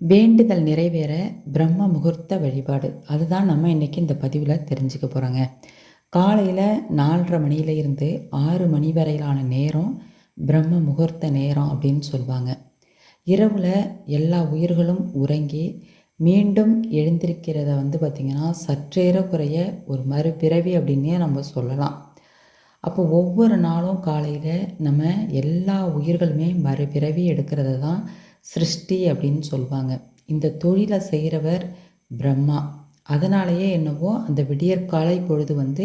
வேண்டுதல் நிறைவேற பிரம்ம முகூர்த்த வழிபாடு. அதுதான் நம்ம இன்றைக்கி இந்த பதிவில் தெரிஞ்சுக்க போகிறோங்க காலையில் நாலரை மணியில இருந்து ஆறு மணி வரையிலான நேரம் பிரம்ம முகூர்த்த நேரம் அப்படின்னு சொல்லுவாங்க இரவில் எல்லா உயிர்களும் உறங்கி மீண்டும் எழுந்திருக்கிறத வந்து பார்த்திங்கன்னா சற்றேற குறைய ஒரு மறுபிறவி அப்படின்னே நம்ம சொல்லலாம். அப்போ ஒவ்வொரு நாளும் காலையில் நம்ம எல்லா உயிர்களுமே மறுபிறவி எடுக்கிறது தான் சிருஷ்டி அப்படின்னு சொல்லுவாங்க இந்த தொழிலை செய்கிறவர் பிரம்மா. அதனாலேயே என்னவோ அந்த விடியற்காலை பொழுது வந்து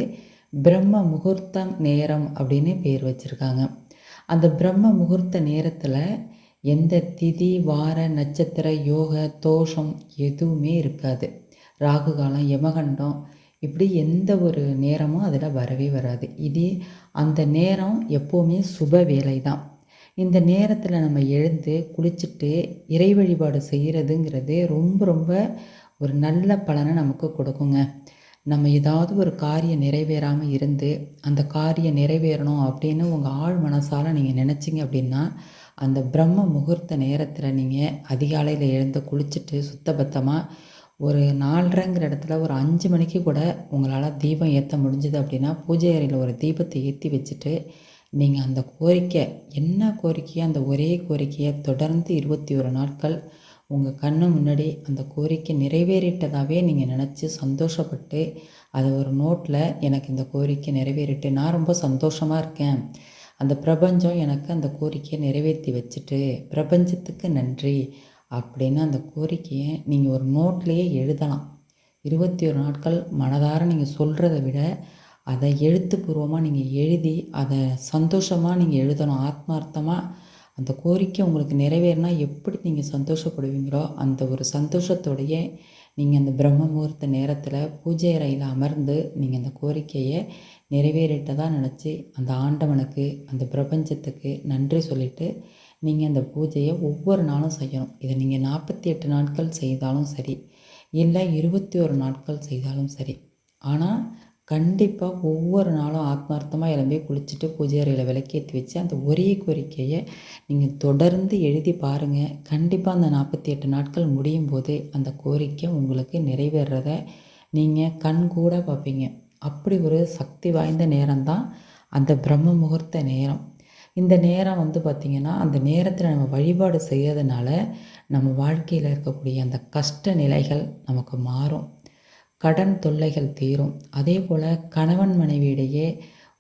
பிரம்ம முகூர்த்தம் நேரம் அப்படின்னு பேர் வச்சுருக்காங்க. அந்த பிரம்ம முகூர்த்த நேரத்தில் எந்த திதி வார நட்சத்திர யோக தோஷம் எதுவுமே இருக்காது. ராகு காலம் யமகண்டம் இப்படி எந்த ஒரு நேரமும் அதில் வரவே வராது. இது அந்த நேரம் எப்போவுமே சுப வேலை தான் இந்த நேரத்தில் நம்ம எழுந்து குளிச்சுட்டு இறை வழிபாடு செய்கிறதுங்கிறது ரொம்ப ரொம்ப ஒரு நல்ல பலனை நமக்கு கொடுக்குங்க. நம்ம ஏதாவது ஒரு காரியம் நிறைவேறாமல் இருந்து அந்த காரியம் நிறைவேறணும் அப்படின்னு உங்கள் ஆழ் மனசால் நீங்கள் நினச்சிங்க அப்படின்னா அந்த பிரம்ம முகூர்த்த நேரத்தில் நீங்கள் அதிகாலையில் எழுந்து குளிச்சுட்டு சுத்தபத்தமாக ஒரு நாலரைங்கிற இடத்துல ஒரு அஞ்சு மணிக்கு கூட உங்களால் தீபம் ஏற்ற முடிஞ்சுது அப்படின்னா பூஜை அறையில் ஒரு தீபத்தை ஏற்றி வச்சுட்டு நீங்கள் அந்த கோரிக்கை என்ன கோரிக்கையோ அந்த ஒரே கோரிக்கையை தொடர்ந்து இருபத்தி ஒரு நாட்கள் உங்கள் கண்ணு முன்னாடி அந்த கோரிக்கை நிறைவேறிட்டதாகவே நீங்கள் நினச்சி சந்தோஷப்பட்டு அதை ஒரு நோட்டில் எனக்கு இந்த கோரிக்கை நிறைவேறிட்டு நான் ரொம்ப சந்தோஷமாக இருக்கேன். அந்த பிரபஞ்சம் எனக்கு அந்த கோரிக்கையை நிறைவேற்றி வச்சுட்டு பிரபஞ்சத்துக்கு நன்றி அப்படின்னு அந்த கோரிக்கையை நீங்கள் ஒரு நோட்லேயே எழுதலாம். இருபத்தி ஒரு நாட்கள் மனதார நீங்கள் சொல்கிறத விட அதை எழுத்துப்பூர்வமாக நீங்கள் எழுதி அதை சந்தோஷமாக நீங்கள் எழுதணும் ஆத்மார்த்தமாக அந்த கோரிக்கை உங்களுக்கு நிறைவேறினா எப்படி நீங்கள் சந்தோஷப்படுவீங்களோ அந்த ஒரு சந்தோஷத்தோடைய நீங்கள் அந்த பிரம்ம முகூர்த்த நேரத்தில் பூஜை அறையில் அமர்ந்து நீங்கள் அந்த கோரிக்கையை நிறைவேறிட்டதாக நினச்சி அந்த ஆண்டவனுக்கு அந்த பிரபஞ்சத்துக்கு நன்றி சொல்லிவிட்டு நீங்கள் அந்த பூஜையை ஒவ்வொரு நாளும் செய்யணும். இதை நீங்கள் நாற்பத்தி எட்டு நாட்கள் செய்தாலும் சரி இல்லை இருபத்தி ஒரு நாட்கள் செய்தாலும் சரி. ஆனால் கண்டிப்பாக ஒவ்வொரு நாளும் ஆத்மார்த்தமாக எழும்பி குளிச்சுட்டு பூஜை அறையில் விளக்கேற்றி வச்சு அந்த ஒரே கோரிக்கையை நீங்கள் தொடர்ந்து எழுதி பாருங்கள் கண்டிப்பாக அந்த நாற்பத்தி எட்டு நாட்கள் முடியும் போது அந்த கோரிக்கை உங்களுக்கு நிறைவேறத நீங்கள் கண் கூட பார்ப்பீங்க. அப்படி ஒரு சக்தி வாய்ந்த நேரம்தான் அந்த பிரம்ம முகூர்த்த நேரம். இந்த நேரம் வந்து பார்த்திங்கன்னா அந்த நேரத்தில் நம்ம வழிபாடு செய்கிறதுனால நம்ம வாழ்க்கையில் இருக்கக்கூடிய அந்த கஷ்ட நிலைகள் நமக்கு மாறும். கடன் தொல்லைகள் தீரும். அதே போல் கணவன் மனைவியிடையே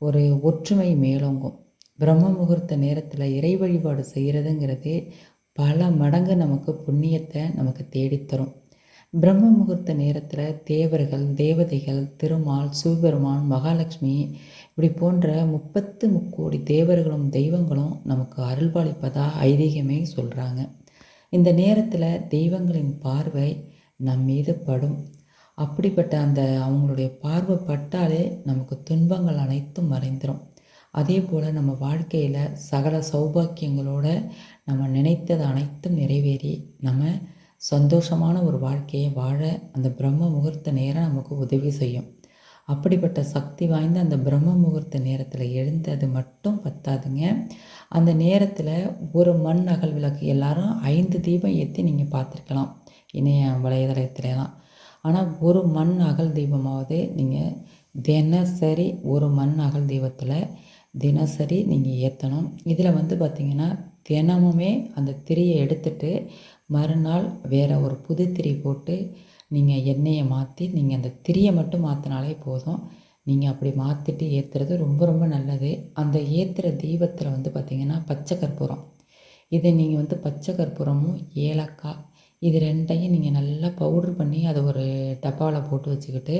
ஒரு ஒற்றுமை மேலோங்கும். பிரம்ம முகூர்த்த நேரத்தில் இறை வழிபாடு செய்கிறதுங்கிறது பல மடங்கு நமக்கு புண்ணியத்தை நமக்கு தேடித்தரும் பிரம்ம முகூர்த்த நேரத்தில் தேவர்கள் தேவதைகள் திருமால் சிவபெருமான் மகாலட்சுமி இப்படி போன்ற முப்பத்து முக்கோடி தேவர்களும் தெய்வங்களும் நமக்கு அருள்பாலிப்பதாக ஐதீகமே சொல்கிறாங்க இந்த நேரத்தில் தெய்வங்களின் பார்வை நம் மீது படும். அப்படிப்பட்ட அந்த அவங்களுடைய பார்வை பட்டாலே நமக்கு துன்பங்கள் அனைத்தும் மறைந்துடும் அதே போல் நம்ம வாழ்க்கையில் சகல சௌபாக்கியங்களோட நம்ம நினைத்தது அனைத்தும் நிறைவேறி நம்ம சந்தோஷமான ஒரு வாழ்க்கையை வாழ அந்த பிரம்ம முகூர்த்த நேரம் நமக்கு உதவி செய்யும். அப்படிப்பட்ட சக்தி வாய்ந்த அந்த பிரம்ம முகூர்த்த நேரத்தில் எழுந்தது மட்டும் பத்தாதுங்க. அந்த நேரத்தில் ஒரு மண் அகல் விளக்கு எல்லாரும் ஐந்து தீபம் ஏற்றி நீங்கள் பார்த்துருக்கலாம். இணைய வலைதளத்துலலாம். ஆனால் ஒரு மண் அகல் தீபமாவது நீங்கள் தினசரி ஒரு மண் அகல் தீபத்தில் தினசரி நீங்கள் ஏற்றணும் இதில் வந்து பார்த்திங்கன்னா தினமுமே அந்த திரியை எடுத்துட்டு மறுநாள் வேறு ஒரு புது திரி போட்டு நீங்கள் எண்ணெயை மாற்றி நீங்கள் அந்த திரியை மட்டும் மாற்றினாலே போதும். நீங்கள் அப்படி மாற்றிட்டு ஏற்றுறது ரொம்ப ரொம்ப நல்லது. அந்த ஏற்றுற தீபத்தில் வந்து பார்த்திங்கன்னா பச்சை கற்பூரம். இதை நீங்கள் வந்து பச்சை கற்பூரமும் ஏலக்காய் இது ரெண்டையும் நீங்கள் நல்லா பவுட்ரு பண்ணி அதை ஒரு டப்பாவில் போட்டு வச்சுக்கிட்டு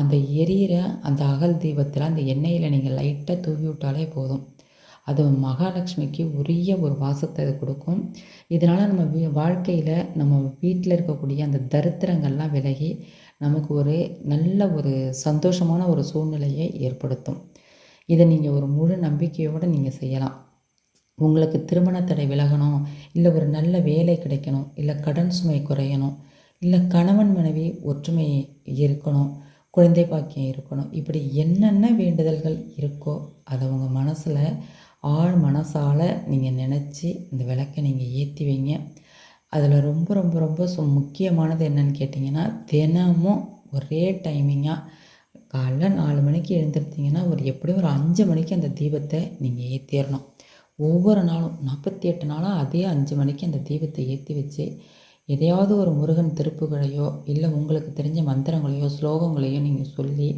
அந்த எரியிற அந்த அகல் தீபத்தில் அந்த எண்ணெயில் நீங்கள் லைட்டாக தூவி விட்டாலே போதும். அது மகாலட்சுமிக்கு உரிய ஒரு வாசத்தை அது கொடுக்கும். இதனால் நம்ம வீ வாழ்க்கையில் நம்ம வீட்டில் இருக்கக்கூடிய அந்த தரித்திரங்கள்லாம் விலகி நமக்கு ஒரு நல்ல ஒரு சந்தோஷமான ஒரு சூழ்நிலையை ஏற்படுத்தும். இதை நீங்கள் ஒரு முழு நம்பிக்கையோடு நீங்கள் செய்யலாம். உங்களுக்கு திருமண தடை விலகணும் இல்லை ஒரு நல்ல வேலை கிடைக்கணும் இல்லை கடன் சுமை குறையணும் இல்லை கணவன் மனைவி ஒற்றுமை இருக்கணும் குழந்தை பாக்கியம் இருக்கணும் இப்படி என்னென்ன வேண்டுதல்கள் இருக்கோ அதை உங்கள் மனசில் ஆழ் மனசால் நீங்கள் நினச்சி இந்த விளக்கை நீங்கள் ஏற்றி வைங்க. அதில் ரொம்ப ரொம்ப ரொம்ப சு முக்கியமானது என்னன்னு கேட்டிங்கன்னா தினமும் ஒரே டைமிங்காக காலைல நாலு மணிக்கு எழுந்திருந்தீங்கன்னா ஒரு எப்படியும் ஒரு அஞ்சு மணிக்கு அந்த தீபத்தை நீங்கள் ஏற்றிடணும் ஒவ்வொரு நாளும் நாற்பத்தி எட்டு நாளாக அதே அஞ்சு மணிக்கு அந்த தீபத்தை ஏற்றி வச்சு எதையாவது ஒரு முருகன் திருப்புகளையோ இல்லை உங்களுக்கு தெரிஞ்ச மந்திரங்களையோ ஸ்லோகங்களையோ நீங்கள் சொல்லி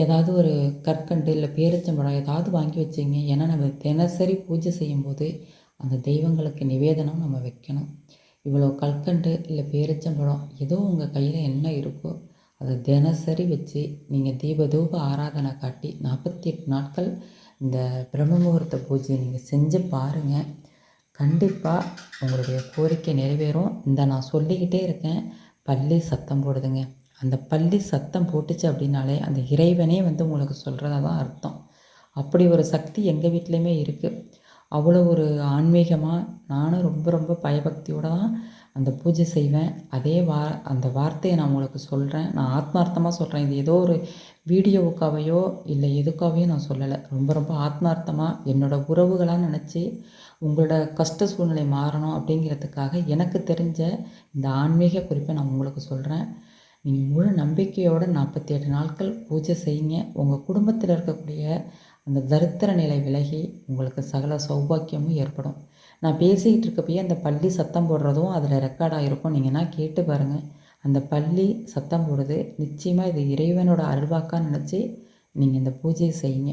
ஏதாவது ஒரு கற்கண்டு இல்லை பேரிச்சம்பழம் ஏதாவது வாங்கி வச்சிங்க. ஏன்னா நம்ம தினசரி பூஜை செய்யும்போது அந்த தெய்வங்களுக்கு நிவேதனம் நம்ம வைக்கணும். இவ்வளோ கற்கண்டு இல்லை பேரிச்சம்பழம் ஏதோ உங்கள் கையில் என்ன இருக்கோ அதை தினசரி வச்சு நீங்கள் தீப தூப ஆராதனை காட்டி நாற்பத்தி எட்டு நாட்கள் இந்த பிரம்ம முகூர்த்த பூஜையை நீங்கள் செஞ்சு பாருங்கள் கண்டிப்பாக உங்களுடைய கோரிக்கை நிறைவேறும். இந்த நான் சொல்லிக்கிட்டே இருக்கேன். பள்ளி சத்தம் போடுதுங்க. அந்த பள்ளி சத்தம் போட்டுச்சு அப்படின்னாலே அந்த இறைவனே வந்து உங்களுக்கு சொல்கிறதா தான் அர்த்தம். அப்படி ஒரு சக்தி எங்கள் வீட்லேயுமே இருக்குது அவ்வளோ ஒரு ஆன்மீகமாக நானும் ரொம்ப ரொம்ப பயபக்தியோடு தான் அந்த பூஜை செய்வேன். அதே வா அந்த வார்த்தையை நான் உங்களுக்கு சொல்கிறேன் நான் ஆத்மார்த்தமாக சொல்கிறேன் இது ஏதோ ஒரு வீடியோவுக்காவையோ இல்லை எதுக்காகவையோ நான் சொல்லலை. ரொம்ப ரொம்ப ஆத்மார்த்தமாக என்னோடய உறவுகளாக நினச்சி உங்களோட கஷ்ட சூழ்நிலை மாறணும் அப்படிங்கிறதுக்காக எனக்கு தெரிஞ்ச இந்த ஆன்மீக குறிப்பை நான் உங்களுக்கு சொல்கிறேன் நீங்கள் முழு நம்பிக்கையோடு நாற்பத்தி எட்டு நாட்கள் பூஜை செய்யுங்க. உங்கள் குடும்பத்தில் இருக்கக்கூடிய அந்த தரித்திர நிலை விலகி உங்களுக்கு சகல சௌபாக்கியமும் ஏற்படும். நான் பேசிக்கிட்டு இருக்கப்பயே அந்த பள்ளி சத்தம் போடுறதும் அதில் ரெக்கார்டாக இருக்கும் நீங்கள்னா கேட்டு பாருங்கள் அந்த பள்ளி சத்தம் போடுது. நிச்சயமாக இது இறைவனோட அருள்வாக்காக நினச்சி நீங்கள் இந்த பூஜையை செய்யுங்க.